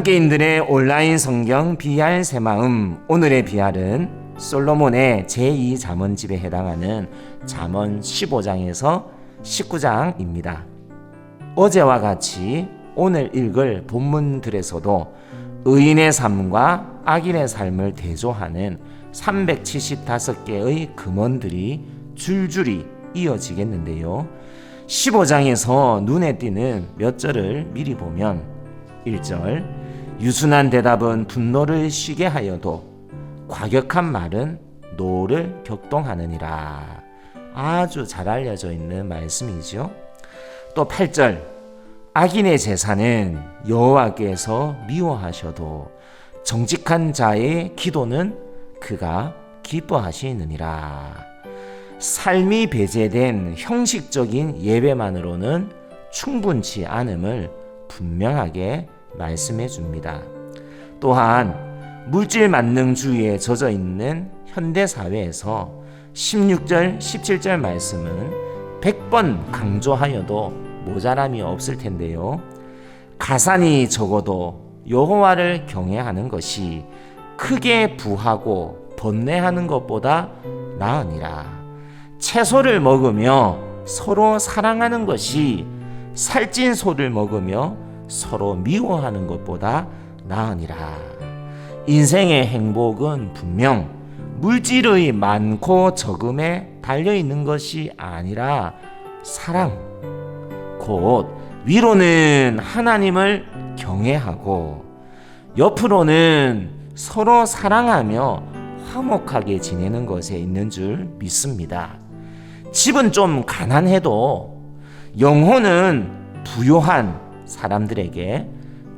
함께인들의 온라인 성경 비알 새마음 오늘의 비알은 솔로몬의 제2 잠언집에 해당하는 잠언 15장에서 19장입니다. 어제와 같이 오늘 읽을 본문들에서도 의인의 삶과 악인의 삶을 대조하는 375개의 금원들이 줄줄이 이어지겠는데요. 15장에서 눈에 띄는 몇 절을 미리 보면 1절 유순한 대답은 분노를 쉬게 하여도 과격한 말은 노를 격동하느니라. 아주 잘 알려져 있는 말씀이죠. 또 8절 악인의 제사는 여호와께서 미워하셔도 정직한 자의 기도는 그가 기뻐하시느니라. 삶이 배제된 형식적인 예배만으로는 충분치 않음을 분명하게 말씀해 줍니다. 또한 물질 만능주의에 젖어 있는 현대 사회에서 16절, 17절 말씀은 100번 강조하여도 모자람이 없을 텐데요. 가산이 적어도 여호와를 경외하는 것이 크게 부하고 번뇌하는 것보다 나으니라. 채소를 먹으며 서로 사랑하는 것이 살찐 소를 먹으며 서로 미워하는 것보다 나으니라. 인생의 행복은 분명 물질의 많고 적음에 달려 있는 것이 아니라 사랑, 곧 위로는 하나님을 경외하고 옆으로는 서로 사랑하며 화목하게 지내는 것에 있는 줄 믿습니다. 집은 좀 가난해도 영혼은 부요한 사람들에게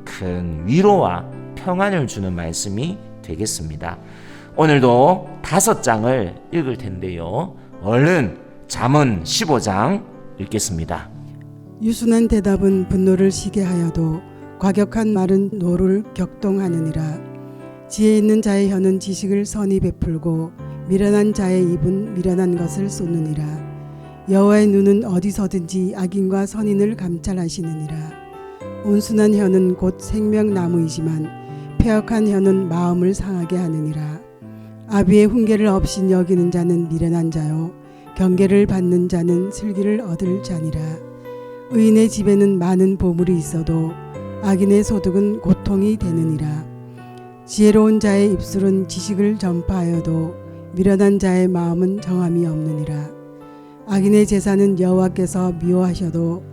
큰 위로와 평안을 주는 말씀이 되겠습니다. 오늘도 다섯 장을 읽을 텐데요. 얼른 잠언 15장 읽겠습니다. 유순한 대답은 분노를 시게 하여도 과격한 말은 노를 격동하느니라. 지혜 있는 자의 혀는 지식을 선히 베풀고 미련한 자의 입은 미련한 것을 쏟느니라. 여호와의 눈은 어디서든지 악인과 선인을 감찰하시느니라. 온순한 혀는 곧 생명나무이지만 폐역한 혀는 마음을 상하게 하느니라. 아비의 훈계를 없인 여기는 자는 미련한 자요 경계를 받는 자는 슬기를 얻을 자니라. 의인의 집에는 많은 보물이 있어도 악인의 소득은 고통이 되느니라. 지혜로운 자의 입술은 지식을 전파하여도 미련한 자의 마음은 정함이 없느니라. 악인의 제사는 여호와께서 미워하셔도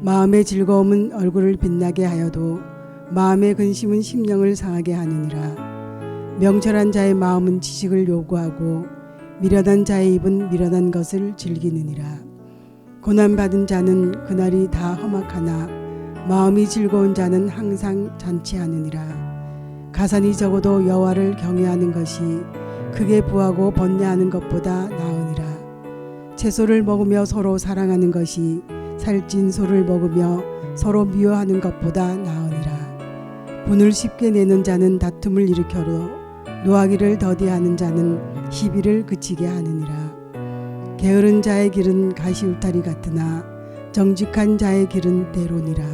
마음의 즐거움은 얼굴을 빛나게 하여도 마음의 근심은 심령을 상하게 하느니라. 명철한 자의 마음은 지식을 요구하고 미련한 자의 입은 미련한 것을 즐기느니라. 고난 받은 자는 그날이 다 험악하나 마음이 즐거운 자는 항상 잔치하느니라. 가산이 적어도 여호와를 경외하는 것이 크게 부하고 번뇌하는 것보다 나으니라. 채소를 먹으며 서로 사랑하는 것이 살찐 소를 먹으며 서로 미워하는 것보다 나으니라. 분을 쉽게 내는 자는 다툼을 일으켜도 노하기를 더디하는 자는 시비를 그치게 하느니라. 게으른 자의 길은 가시울타리 같으나 정직한 자의 길은 대로니라.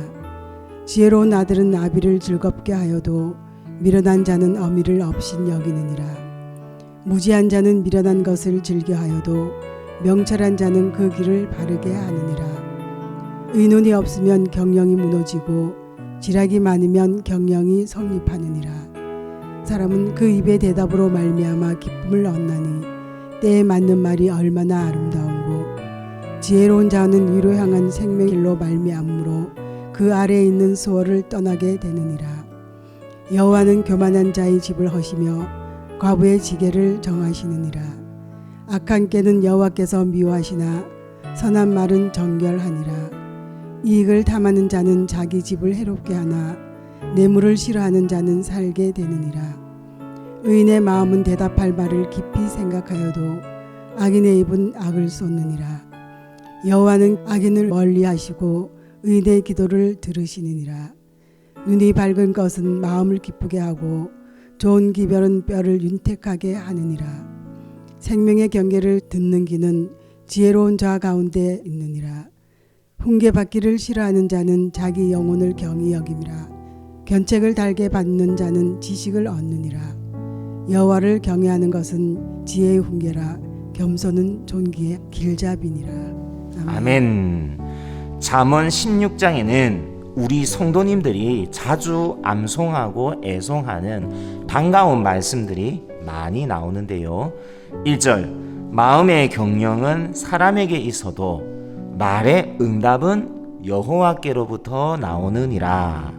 지혜로운 아들은 아비를 즐겁게 하여도 미련한 자는 어미를 없인 여기느니라. 무지한 자는 미련한 것을 즐겨하여도 명철한 자는 그 길을 바르게 하느니라. 의논이 없으면 경영이 무너지고 지략이 많으면 경영이 성립하느니라. 사람은 그 입의 대답으로 말미암아 기쁨을 얻나니 때에 맞는 말이 얼마나 아름다운고 지혜로운 자는 위로 향한 생명길로 말미암으로 그 아래에 있는 수월을 떠나게 되느니라. 여호와는 교만한 자의 집을 허시며 과부의 지게를 정하시느니라. 악한 깨는 여호와께서 미워하시나 선한 말은 정결하니라. 이익을 탐하는 자는 자기 집을 해롭게 하나 뇌물을 싫어하는 자는 살게 되느니라. 의인의 마음은 대답할 말을 깊이 생각하여도 악인의 입은 악을 쏟느니라. 여호와는 악인을 멀리하시고 의인의 기도를 들으시느니라. 눈이 밝은 것은 마음을 기쁘게 하고 좋은 기별은 뼈를 윤택하게 하느니라. 생명의 경계를 듣는 귀는 지혜로운 자 가운데 있느니라. 훈계받기를 싫어하는 자는 자기 영혼을 경히 여김이라. 견책을 달게 받는 자는 지식을 얻느니라. 여호와를 경외하는 것은 지혜의 훈계라. 겸손은 존귀의 길잡이니라. 아멘. 잠언 16장에는 우리 성도님들이 자주 암송하고 애송하는 반가운 말씀들이 많이 나오는데요. 1절 마음의 경영은 사람에게 있어도 말의 응답은 여호와께로부터 나오느니라.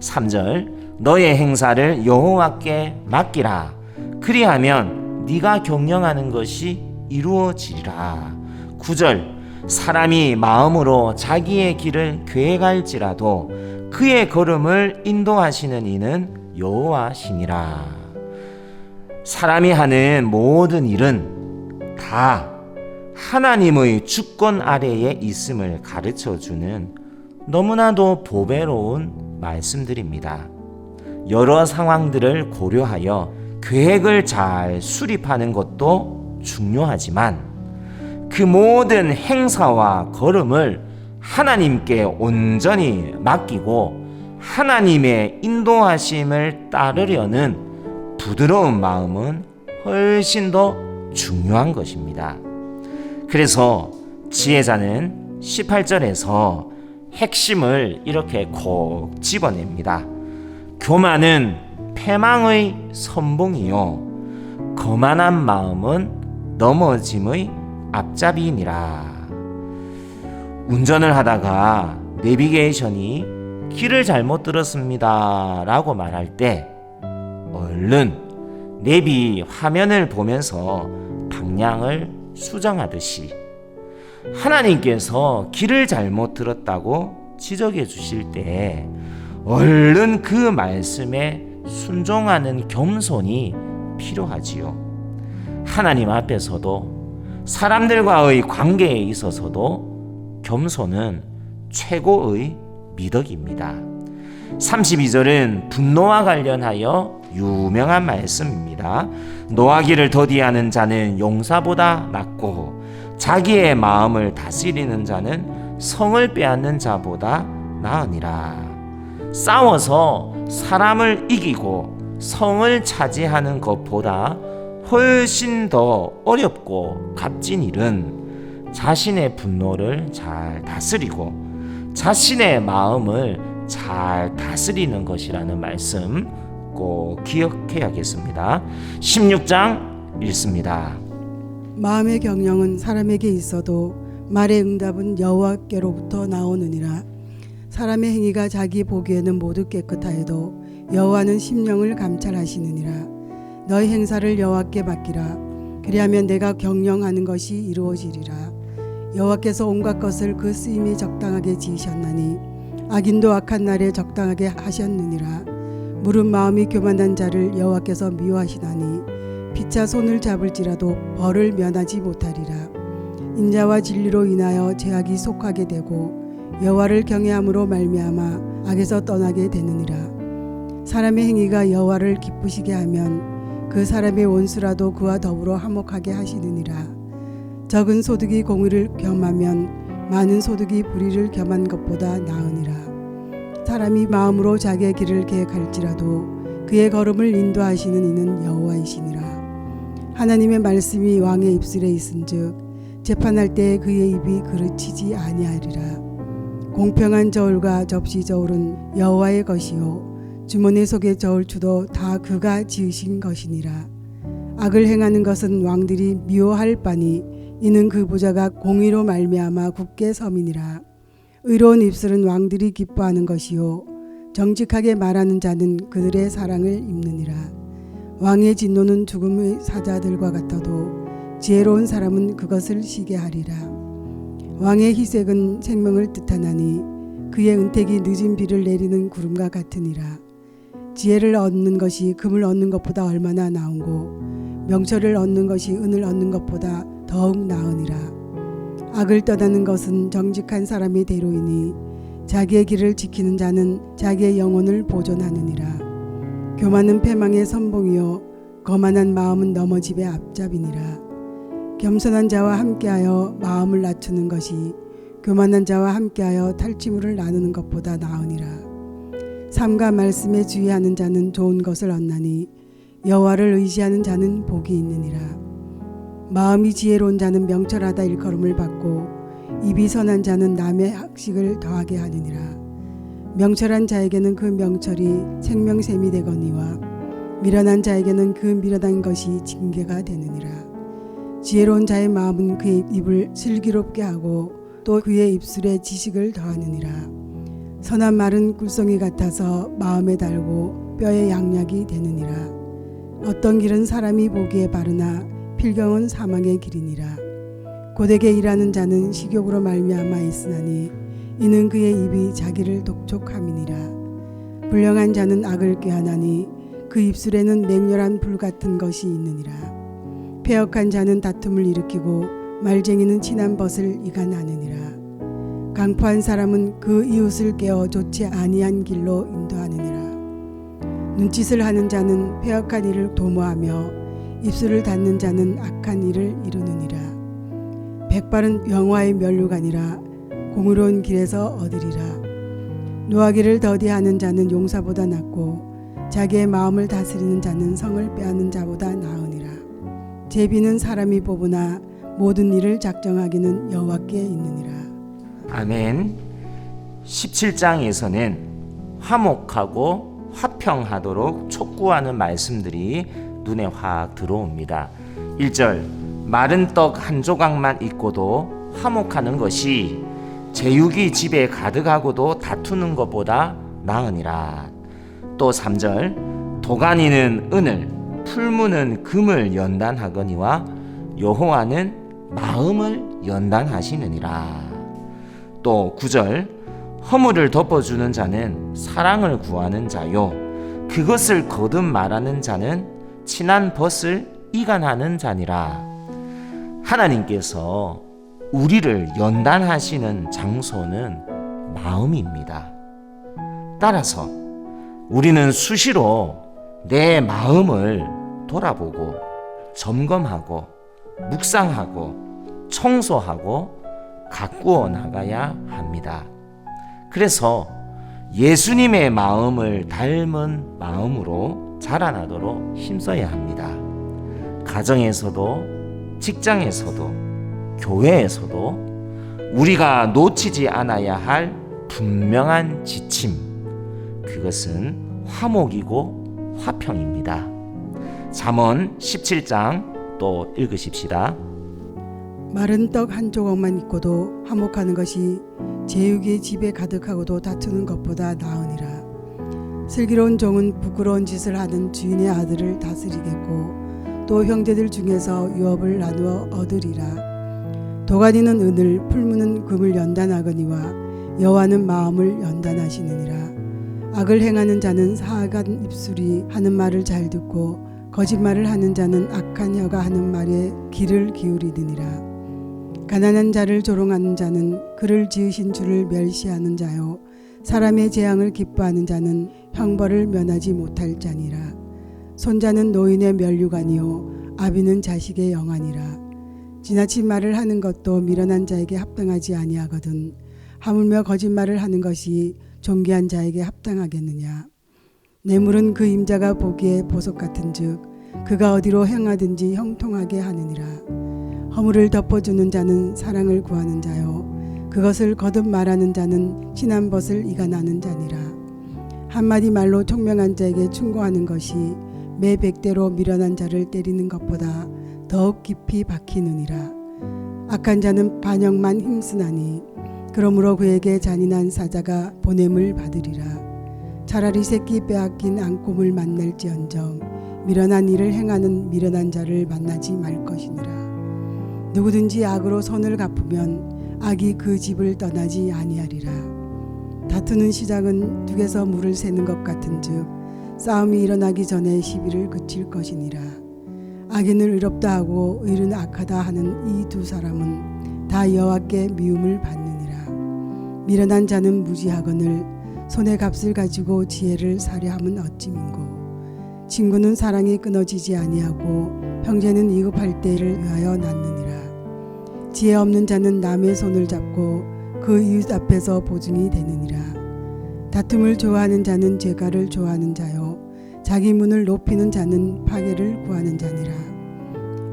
3절 너의 행사를 여호와께 맡기라. 그리하면 네가 경영하는 것이 이루어지리라. 9절 사람이 마음으로 자기의 길을 계획할지라도 그의 걸음을 인도하시는 이는 여호와시니라. 사람이 하는 모든 일은 다 하나님의 주권 아래에 있음을 가르쳐 주는 너무나도 보배로운 말씀들입니다. 여러 상황들을 고려하여 계획을 잘 수립하는 것도 중요하지만 그 모든 행사와 걸음을 하나님께 온전히 맡기고 하나님의 인도하심을 따르려는 부드러운 마음은 훨씬 더 중요한 것입니다. 그래서 지혜자는 18절에서 핵심을 이렇게 콕 집어냅니다. 교만은 패망의 선봉이요. 거만한 마음은 넘어짐의 앞잡이니라. 운전을 하다가 내비게이션이 길을 잘못 들었습니다. 라고 말할 때 얼른 내비 화면을 보면서 방향을 수정하듯이 하나님께서 길을 잘못 들었다고 지적해 주실 때 얼른 그 말씀에 순종하는 겸손이 필요하지요. 하나님 앞에서도 사람들과의 관계에 있어서도 겸손은 최고의 미덕입니다. 32절은 분노와 관련하여 유명한 말씀입니다. 노하기를 더디하는 자는 용사보다 낫고 자기의 마음을 다스리는 자는 성을 빼앗는 자보다 나으니라. 싸워서 사람을 이기고 성을 차지하는 것보다 훨씬 더 어렵고 값진 일은 자신의 분노를 잘 다스리고 자신의 마음을 잘 다스리는 것이라는 말씀 꼭 기억해야겠습니다. 16장 읽습니다. 마음의 경영은 사람에게 있어도 말의 응답은 여호와께로부터 나오느니라. 사람의 행위가 자기 보기에는 모두 깨끗하여도 여호와는 심령을 감찰하시느니라. 너희 행사를 여호와께 맡기라. 그리하면 내가 경영하는 것이 이루어지리라. 여호와께서 온갖 것을 그 쓰임에 적당하게 지으셨나니 악인도 악한 날에 적당하게 하셨느니라. 무릇 마음이 교만한 자를 여호와께서 미워하시나니 피차 손을 잡을지라도 벌을 면하지 못하리라. 인자와 진리로 인하여 제약이 속하게 되고 여호와를 경외함으로 말미암아 악에서 떠나게 되느니라. 사람의 행위가 여호와를 기쁘시게 하면 그 사람의 원수라도 그와 더불어 화목하게 하시느니라. 적은 소득이 공의를 겸하면 많은 소득이 불의를 겸한 것보다 나으니라. 사람이 마음으로 자기의 길을 계획할지라도 그의 걸음을 인도하시는 이는 여호와이시니라. 하나님의 말씀이 왕의 입술에 있은즉 재판할 때 그의 입이 그르치지 아니하리라. 공평한 저울과 접시 저울은 여호와의 것이요 주머니 속의 저울추도 다 그가 지으신 것이니라. 악을 행하는 것은 왕들이 미워할 바니 이는 그 부자가 공의로 말미암아 굳게 섬이니라. 의로운 입술은 왕들이 기뻐하는 것이요 정직하게 말하는 자는 그들의 사랑을 입느니라. 왕의 진노는 죽음의 사자들과 같아도 지혜로운 사람은 그것을 시게 하리라. 왕의 희색은 생명을 뜻하나니 그의 은택이 늦은 비를 내리는 구름과 같으니라. 지혜를 얻는 것이 금을 얻는 것보다 얼마나 나은고 명철을 얻는 것이 은을 얻는 것보다 더욱 나으니라 악을 떠나는 것은 정직한 사람의 대로이니 자기의 길을 지키는 자는 자기의 영혼을 보존하느니라. 교만은 패망의 선봉이요 거만한 마음은 넘어집의 앞잡이니라. 겸손한 자와 함께하여 마음을 낮추는 것이 교만한 자와 함께하여 탈취물을 나누는 것보다 나으니라. 삶과 말씀에 주의하는 자는 좋은 것을 얻나니 여호와를 의지하는 자는 복이 있느니라 마음이 지혜로운 자는 명철하다 일컬음을 받고 입이 선한 자는 남의 학식을 더하게 하느니라. 명철한 자에게는 그 명철이 생명샘이 되거니와 미련한 자에게는 그 미련한 것이 징계가 되느니라. 지혜로운 자의 마음은 그의 입을 슬기롭게 하고 또 그의 입술에 지식을 더하느니라. 선한 말은 꿀송이 같아서 마음에 달고 뼈에 양약이 되느니라. 어떤 길은 사람이 보기에 바르나 필경은 사망의 길이니라. 고되게 일하는 자는 식욕으로 말미암아 있으나니 이는 그의 입이 자기를 독촉함이니라. 불량한 자는 악을 꾀하나니 그 입술에는 맹렬한 불 같은 것이 있느니라. 폐역한 자는 다툼을 일으키고 말쟁이는 친한 벗을 이간하느니라. 강포한 사람은 그 이웃을 깨어 좋지 아니한 길로 인도하느니라. 눈짓을 하는 자는 폐역한 일을 도모하며 입술을 닫는 자는 악한 일을 이루느니라. 백발은 영화의 면류관이라 공의로운 길에서 얻으리라. 노하기를 더디하는 자는 용사보다 낫고 자기의 마음을 다스리는 자는 성을 빼앗는 자보다 나으니라. 제비는 사람이 뽑으나 모든 일을 작정하기는 여호와께 있느니라. 아멘. 17장에서는 화목하고 화평하도록 촉구하는 말씀들이 눈에 확 들어옵니다. 1절 마른 떡 한 조각만 있고도 화목하는 것이 제육이 집에 가득하고도 다투는 것보다 나으니라. 또 3절 도가니는 은을 풀무는 금을 연단하거니와 여호와는 마음을 연단하시느니라. 또 9절 허물을 덮어주는 자는 사랑을 구하는 자요 그것을 거듭 말하는 자는 친한 벗을 이간하는 자니라 하나님께서 우리를 연단하시는 장소는 마음입니다 따라서 우리는 수시로 내 마음을 돌아보고 점검하고 묵상하고 청소하고 가꾸어 나가야 합니다. 그래서 예수님의 마음을 닮은 마음으로 자라나도록 힘써야 합니다. 가정에서도, 직장에서도, 교회에서도 우리가 놓치지 않아야 할 분명한 지침. 그것은 화목이고 화평입니다. 잠언 17장 또 읽으십시다. 마른 떡 한 조각만 있고도 화목하는 것이 제육이 집에 가득하고도 다투는 것보다 나으니라. 슬기로운 종은 부끄러운 짓을 하는 주인의 아들을 다스리겠고 또 형제들 중에서 유업을 나누어 얻으리라. 도가니는 은을 풀무는 금을 연단하거니와 여호와는 마음을 연단하시느니라. 악을 행하는 자는 사악한 입술이 하는 말을 잘 듣고 거짓말을 하는 자는 악한 혀가 하는 말에 귀를 기울이느니라. 가난한 자를 조롱하는 자는 그를 지으신 주를 멸시하는 자요 사람의 재앙을 기뻐하는 자는 형벌을 면하지 못할 자니라. 손자는 노인의 면류관이요 아비는 자식의 영안이라. 지나친 말을 하는 것도 미련한 자에게 합당하지 아니하거든 하물며 거짓말을 하는 것이 존귀한 자에게 합당하겠느냐? 뇌물은 그 임자가 보기에 보석 같은즉 그가 어디로 행하든지 형통하게 하느니라. 허물을 덮어주는 자는 사랑을 구하는 자요 그것을 거듭 말하는 자는 친한 벗을 이간하는 자니라 한마디 말로 총명한 자에게 충고하는 것이 매 백대로 미련한 자를 때리는 것보다 더욱 깊이 박히느니라. 악한 자는 반역만 힘쓰나니 그러므로 그에게 잔인한 사자가 보냄을 받으리라. 차라리 새끼 빼앗긴 앙꿈을 만날지언정 미련한 일을 행하는 미련한 자를 만나지 말 것이니라. 누구든지 악으로 손을 갚으면 악이 그 집을 떠나지 아니하리라. 다투는 시작은 둑에서 물을 새는 것 같은즉 싸움이 일어나기 전에 시비를 그칠 것이니라. 악인을 의롭다 하고 의는 악하다 하는 이 두 사람은 다 여호와께 미움을 받느니라. 미련한 자는 무지하거늘 손의 값을 가지고 지혜를 사려함은 어찌민고 친구는 사랑이 끊어지지 아니하고 형제는 이급할 때를 위하여 낳느니라. 지혜 없는 자는 남의 손을 잡고 그 이웃 앞에서 보증이 되느니라. 다툼을 좋아하는 자는 죄가를 좋아하는 자요 자기 문을 높이는 자는 파괴를 구하는 자니라.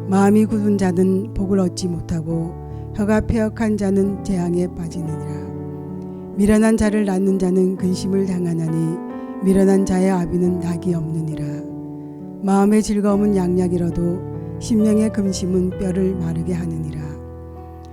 마음이 굳은 자는 복을 얻지 못하고 혀가 폐역한 자는 재앙에 빠지느니라. 미련한 자를 낳는 자는 근심을 당하나니 미련한 자의 아비는 낙이 없느니라. 마음의 즐거움은 양약이라도 심령의 근심은 뼈를 마르게 하느니라.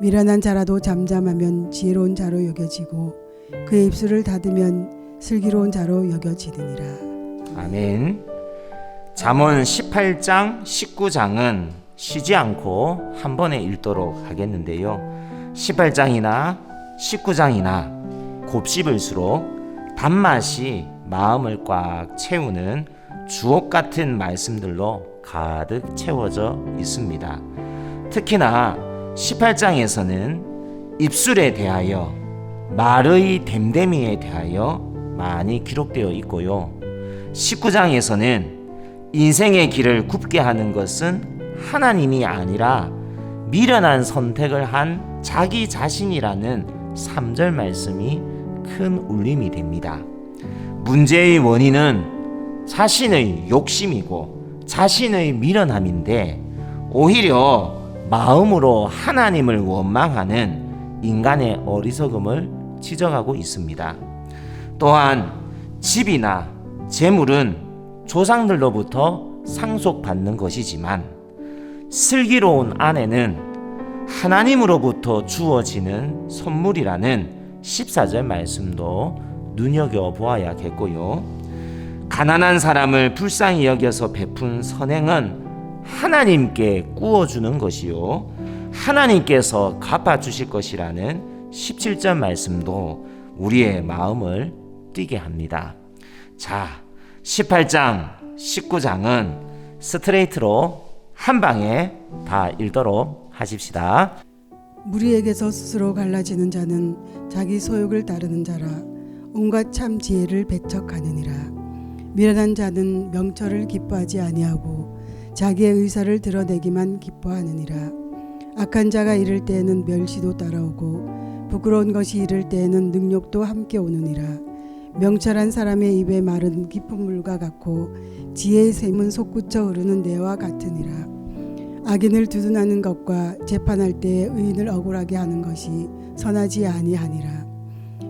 미련한 자라도 잠잠하면 지혜로운 자로 여겨지고 그의 입술을 닫으면 슬기로운 자로 여겨지느니라. 아멘. 잠언 18장, 19장은 쉬지 않고 한 번에 읽도록 하겠는데요. 18장이나 19장이나 곱씹을수록 단맛이 마음을 꽉 채우는 주옥 같은 말씀들로 가득 채워져 있습니다. 특히나 18장에서는 입술에 대하여 말의 됨됨이에 대하여 많이 기록되어 있고요. 19장에서는 인생의 길을 굽게 하는 것은 하나님이 아니라 미련한 선택을 한 자기 자신이라는 3절 말씀이 큰 울림이 됩니다. 문제의 원인은 자신의 욕심이고 자신의 미련함인데 오히려 마음으로 하나님을 원망하는 인간의 어리석음을 지적하고 있습니다. 또한 집이나 재물은 조상들로부터 상속받는 것이지만 슬기로운 아내는 하나님으로부터 주어지는 선물이라는 14절 말씀도 눈여겨보아야겠고요. 가난한 사람을 불쌍히 여겨서 베푼 선행은 하나님께 꾸어주는 것이요. 하나님께서 갚아주실 것이라는 17절 말씀도 우리의 마음을 뛰게 합니다. 자, 18장, 19장은 스트레이트로 한 방에 다 읽도록 하십시다. 무리에게서 스스로 갈라지는 자는 자기 소욕을 따르는 자라 온갖 참 지혜를 배척하느니라 미련한 자는 명철을 기뻐하지 아니하고 자기의 의사를 드러내기만 기뻐하느니라 악한 자가 이를 때에는 멸시도 따라오고 부끄러운 것이 이를 때에는 능욕도 함께 오느니라 명철한 사람의 입의 말은 깊은 물과 같고 지혜의 샘은 솟구쳐 흐르는 내와 같으니라 악인을 두둔하는 것과 재판할 때에 의인을 억울하게 하는 것이 선하지 아니하니라.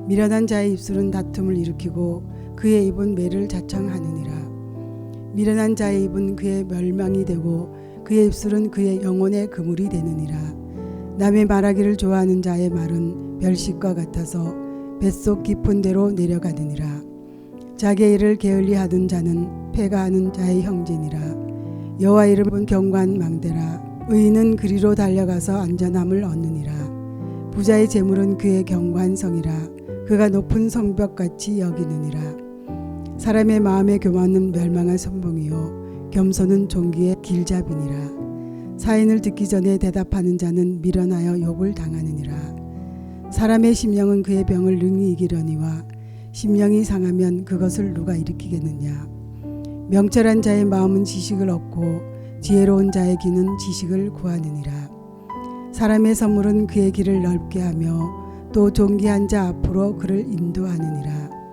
미련한 자의 입술은 다툼을 일으키고 그의 입은 매를 자청하느니라. 미련한 자의 입은 그의 멸망이 되고 그의 입술은 그의 영혼의 그물이 되느니라. 남의 말하기를 좋아하는 자의 말은 별식과 같아서 뱃속 깊은 데로 내려가느니라. 자기의 일을 게을리 하던 자는 패가 하는 자의 형제니라. 여호와 이름은 경관 망대라 의인은 그리로 달려가서 안전함을 얻느니라 부자의 재물은 그의 경관성이라 그가 높은 성벽같이 여기느니라 사람의 마음의 교만은 멸망한 선봉이요 겸손은 종기의 길잡이니라 사인을 듣기 전에 대답하는 자는 미련하여 욕을 당하느니라 사람의 심령은 그의 병을 능히 이기려니와 심령이 상하면 그것을 누가 일으키겠느냐 명철한 자의 마음은 지식을 얻고 지혜로운 자의 귀는 지식을 구하느니라. 사람의 선물은 그의 길을 넓게 하며 또 존귀한 자 앞으로 그를 인도하느니라.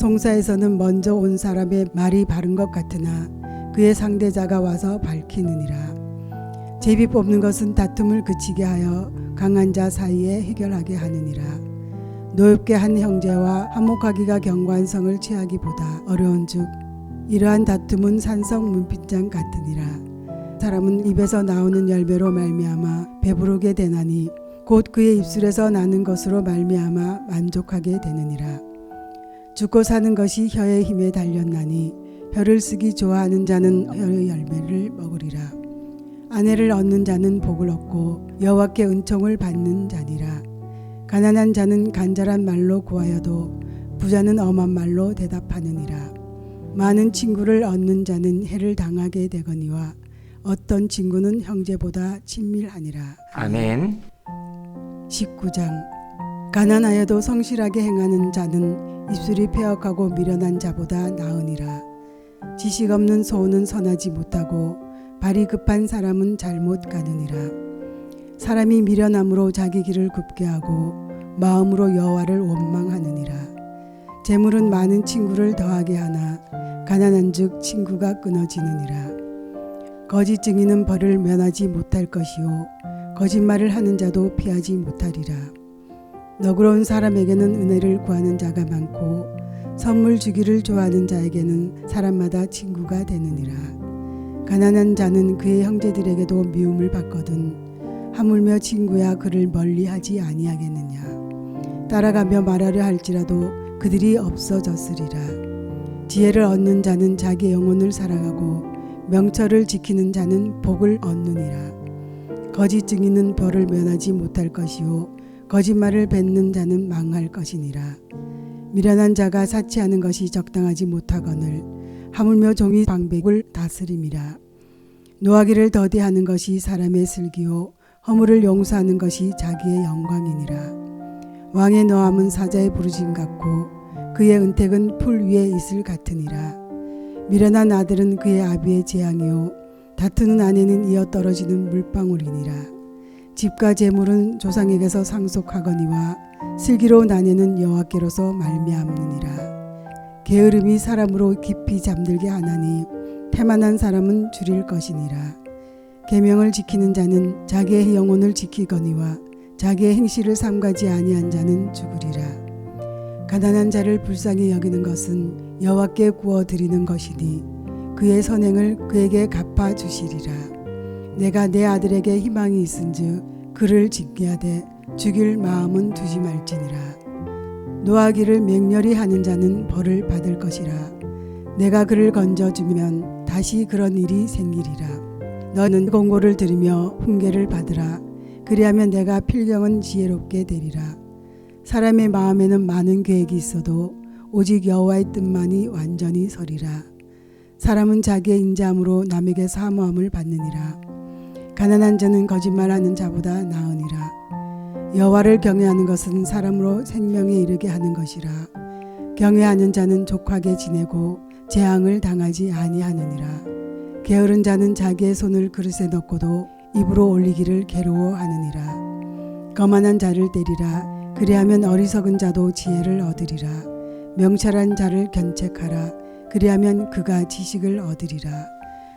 송사에서는 먼저 온 사람의 말이 바른 것 같으나 그의 상대자가 와서 밝히느니라. 제비 뽑는 것은 다툼을 그치게 하여 강한 자 사이에 해결하게 하느니라. 노엽게 한 형제와 화목하기가 경관성을 취하기보다 어려운즉 이러한 다툼은 산성 문pit장 같으니라 사람은 입에서 나오는 열매로 말미암아 배부르게 되나니 곧 그의 입술에서 나는 것으로 말미암아 만족하게 되느니라 죽고 사는 것이 혀의 힘에 달렸나니 혀를 쓰기 좋아하는 자는 혀의 열매를 먹으리라. 아내를 얻는 자는 복을 얻고 여호와께 은총을 받는 자니라. 가난한 자는 간절한 말로 구하여도 부자는 엄한 말로 대답하느니라. 많은 친구를 얻는 자는 해를 당하게 되거니와 어떤 친구는 형제보다 친밀하니라. 아멘. 19장. 가난하여도 성실하게 행하는 자는 입술이 폐역하고 미련한 자보다 나으니라. 지식 없는 소는 선하지 못하고 발이 급한 사람은 잘못 가느니라. 사람이 미련함으로 자기 길을 굽게 하고 마음으로 여호와를 원망하느니라. 재물은 많은 친구를 더하게 하나 가난한즉 친구가 끊어지느니라. 거짓 증인은 벌을 면하지 못할 것이요. 거짓말을 하는 자도 피하지 못하리라. 너그러운 사람에게는 은혜를 구하는 자가 많고 선물 주기를 좋아하는 자에게는 사람마다 친구가 되느니라. 가난한 자는 그의 형제들에게도 미움을 받거든 하물며 친구야 그를 멀리하지 아니하겠느냐. 따라가며 말하려 할지라도 그들이 없어졌으리라. 지혜를 얻는 자는 자기 영혼을 살아가고 명철을 지키는 자는 복을 얻느니라. 거짓 증인은 벌을 면하지 못할 것이요 거짓말을 뱉는 자는 망할 것이니라. 미련한 자가 사치하는 것이 적당하지 못하거늘 하물며 종이 방백을 다스림이라. 노하기를 더디하는 것이 사람의 슬기요 허물을 용서하는 것이 자기의 영광이니라. 왕의 노함은 사자의 부르짐 같고 그의 은택은 풀 위에 있을 같으니라. 미련한 아들은 그의 아비의 재앙이요 다투는 아내는 이어 떨어지는 물방울이니라. 집과 재물은 조상에게서 상속하거니와 슬기로운 아내는 여호와께로서 말미암느니라. 게으름이 사람으로 깊이 잠들게 하나니 태만한 사람은 줄일 것이니라. 계명을 지키는 자는 자기의 영혼을 지키거니와 자기의 행실을 삼가지 아니한 자는 죽으리라. 가난한 자를 불쌍히 여기는 것은 여호와께 구워 드리는 것이니 그의 선행을 그에게 갚아 주시리라. 내가 내 아들에게 희망이 있은즉 그를 징계하되 죽일 마음은 두지 말지니라. 노하기를 맹렬히 하는 자는 벌을 받을 것이라. 내가 그를 건져 주면 다시 그런 일이 생기리라. 너는 공고를 들으며 훈계를 받으라. 그리하면 내가 필경은 지혜롭게 되리라. 사람의 마음에는 많은 계획이 있어도 오직 여호와의 뜻만이 완전히 서리라. 사람은 자기의 인자함으로 남에게 사모함을 받느니라. 가난한 자는 거짓말하는 자보다 나으니라. 여호와를 경외하는 것은 사람으로 생명에 이르게 하는 것이라. 경외하는 자는 족하게 지내고 재앙을 당하지 아니하느니라. 게으른 자는 자기의 손을 그릇에 넣고도 입으로 올리기를 괴로워하느니라. 거만한 자를 때리라. 그리하면 어리석은 자도 지혜를 얻으리라. 명철한 자를 견책하라. 그리하면 그가 지식을 얻으리라.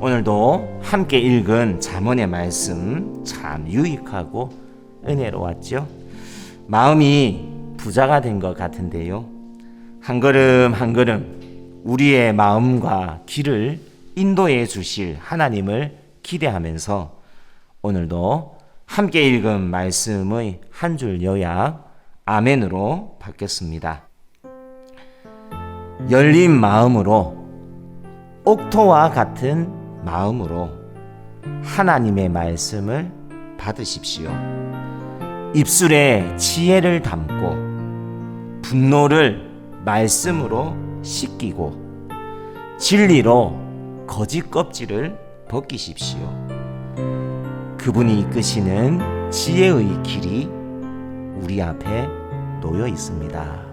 오늘도 함께 읽은 잠언의 말씀 참 유익하고 은혜로웠죠. 마음이 부자가 된 것 같은데요. 한 걸음 한 걸음 우리의 마음과 길을 인도해 주실 하나님을 기대하면서 오늘도 함께 읽은 말씀의 한 줄 요약 아멘으로 받겠습니다. 열린 마음으로 옥토와 같은 마음으로 하나님의 말씀을 받으십시오. 입술에 지혜를 담고 분노를 말씀으로 씻기고 진리로 거짓 껍질을 벗기십시오. 그분이 이끄시는 지혜의 길이 우리 앞에 놓여 있습니다.